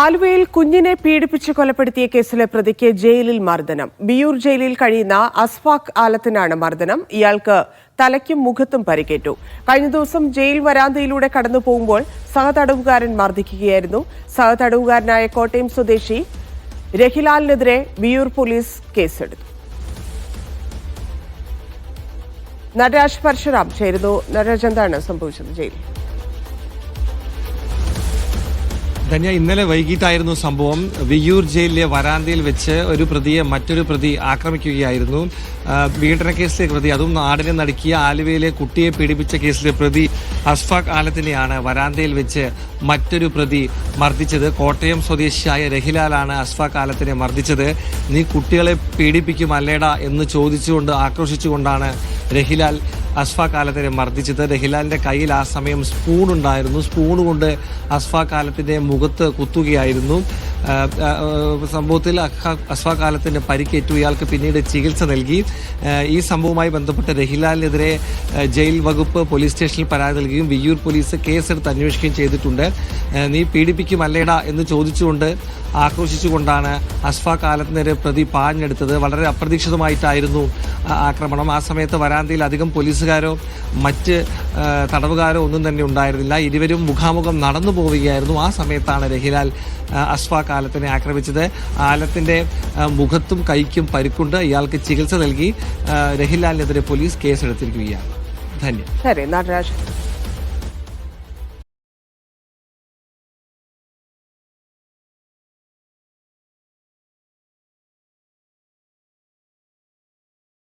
ആലുവയിൽ കുഞ്ഞിനെ പീഡിപ്പിച്ച് കൊലപ്പെടുത്തിയ കേസിലെ പ്രതിക്ക് ജയിലിൽ മർദ്ദനം. ബിയൂർ ജയിലിൽ കഴിയുന്ന അസ്ഫാഖ് ആലത്തിനാണ് മർദ്ദനം. ഇയാൾക്ക് തലയ്ക്കും മുഖത്തും പരിക്കേറ്റു. കഴിഞ്ഞ ദിവസം ജയിൽ വരാന്തയിലൂടെ കടന്നു പോകുമ്പോൾ സഹതടവുകാരൻ മർദ്ദിക്കുകയായിരുന്നു. സഹതടവുകാരനായ കോട്ടയം സ്വദേശി രഹിലാലിനെതിരെ ബിയൂർ പോലീസ് കേസെടുത്തു. നടരാജ് പരശുറാം ചേരുന്നു. നടരാജ് എന്താണ് സംഭവിച്ചത് ജയിലിൽ? ധന്യ ഇന്നലെ വൈകിട്ടായിരുന്നു സംഭവം. വിയൂർ ജയിലിലെ വരാന്തയിൽ വെച്ച് ഒരു പ്രതിയെ മറ്റൊരു പ്രതി ആക്രമിക്കുകയായിരുന്നു. പീഡന കേസിലെ പ്രതി അതും നാടിനെ നടുക്കിയ ആലുവയിലെ കുട്ടിയെ പീഡിപ്പിച്ച കേസിലെ പ്രതി അഷ്ഫാഖ് ആലത്തിനെയാണ് വരാന്തയിൽ വെച്ച് മറ്റൊരു പ്രതി മർദ്ദിച്ചത്. കോട്ടയം സ്വദേശിയായ രഹിലാലാണ് അഷ്ഫാഖ് ആലത്തിനെ മർദ്ദിച്ചത്. നീ കുട്ടികളെ പീഡിപ്പിക്കും അല്ലേടാ എന്ന് ചോദിച്ചുകൊണ്ട് ആക്രോശിച്ചുകൊണ്ടാണ് രഹിലാൽ അസ്ഫാഖ് ആലത്തിനെ മർദ്ദിച്ചത്. രഹിലാലിന്റെ കയ്യിൽ ആ സമയം സ്പൂൺ ഉണ്ടായിരുന്നു. സ്പൂൺ കൊണ്ട് അസ്ഫാഖ് ആലത്തിന്റെ മുഖത്ത് കുത്തുകയായിരുന്നു. സംഭവത്തിൽ അസ്ഫാ ആലത്തിന് പരിക്കേറ്റു. ഇയാൾക്ക് പിന്നീട് ചികിത്സ നൽകി. ഈ സംഭവവുമായി ബന്ധപ്പെട്ട് രഹിലാലിനെതിരെ ജയിൽ വകുപ്പ് പോലീസ് സ്റ്റേഷനിൽ പരാതി നൽകുകയും വിയ്യൂർ പോലീസ് കേസെടുത്ത് അന്വേഷിക്കുകയും ചെയ്തിട്ടുണ്ട്. നീ പീഡിപ്പിക്കും അല്ലേടാ എന്ന് ചോദിച്ചുകൊണ്ട് ആക്രോശിച്ചുകൊണ്ടാണ് അസ്ഫാഖ് ആലത്തിനെതിരെ പ്രതി പാഞ്ഞെടുത്തത്. വളരെ അപ്രതീക്ഷിതമായിട്ടായിരുന്നു ആക്രമണം. ആ സമയത്ത് വരാന്തയിൽ അധികം പോലീസുകാരോ മറ്റ് തടവുകാരോ ഒന്നും തന്നെ ഉണ്ടായിരുന്നില്ല. ഇരുവരും മുഖാമുഖം നടന്നു പോവുകയായിരുന്നു. ആ സമയത്താണ് രഹിലാൽ അസ്ഫാ ആലത്തിനെ ആക്രമിച്ചത്. ആലത്തിന്റെ മുഖത്തും കൈക്കും പരുക്കുണ്ട്. ഇയാൾക്ക് ചികിത്സ നൽകി രഹിലാലിനെതിരെ പോലീസ് കേസെടുത്തിരിക്കുകയാണ്. ധന്യ ശരി നടരാജ്